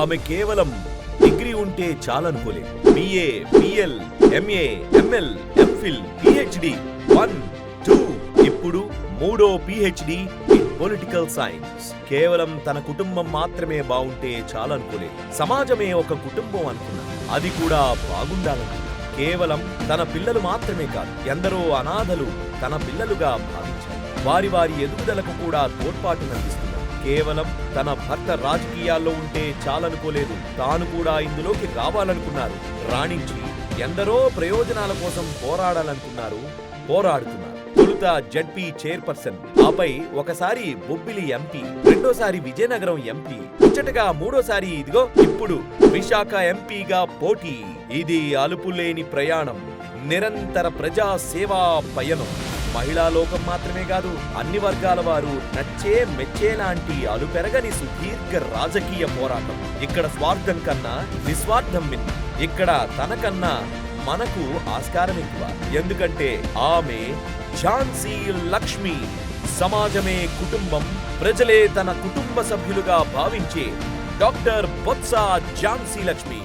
ఆమె కేవలం డిగ్రీ ఉంటే చాలనుకోలేదు. BA BL MA ML MPhil PhD one two ఇప్పుడు మూడో పిహెచ్డి ఇన్ పొలిటికల్ సైన్స్ కేవలం తన కుటుంబం మాత్రమే బాగుంటే చాలనుకోలేదు. సమాజమే ఒక కుటుంబం అనుకున్నాను అది కూడా బాగుండాలని. కేవలం తన పిల్లలు మాత్రమే కాదు ఎందరో అనాథలు తన పిల్లలుగా భావించారు. వారి వారి ఎదుగుదలకు కూడా తోడ్పాటునందిస్తుంది కేవలం తన భర్త రాజకీయాల్లో ఉంటే చాలనుకోలేదు. తాను కూడా ఇందులోకి రావాలనుకున్నారు. రాణించి ఎందరో ప్రయోజనాల కోసం పోరాడాలనుకున్నారు పోరాడుతున్నారు. తొలుత జడ్పీ చైర్పర్సన్. ఆపై ఒకసారి బొబ్బిలి ఎంపీ రెండోసారి విజయనగరం ఎంపీ ముచ్చటగా మూడోసారి ఇదిగో ఇప్పుడు విశాఖ ఎంపీగా పోటీ. ఇది అలుపులేని ప్రయాణం. నిరంతర ప్రజా సేవా పయనం. మహిళా లోకం మాత్రమే కాదు అన్ని వర్గాల వారు నచ్చే మెచ్చేలాంటి అలుపెరగని సుదీర్ఘ రాజకీయ పోరాటం. ఇక్కడ స్వార్థం కన్నా నిస్వార్థం మిన్న ఇక్కడ తనకన్నా మనకు ఆస్కారం ఎక్కువ. ఎందుకంటే ఆమె ఝాన్సీ లక్ష్మి. సమాజమే కుటుంబం. ప్రజలే తన కుటుంబ సభ్యులుగా భావించే డాక్టర్ బొత్స ఝాన్సీ లక్ష్మి.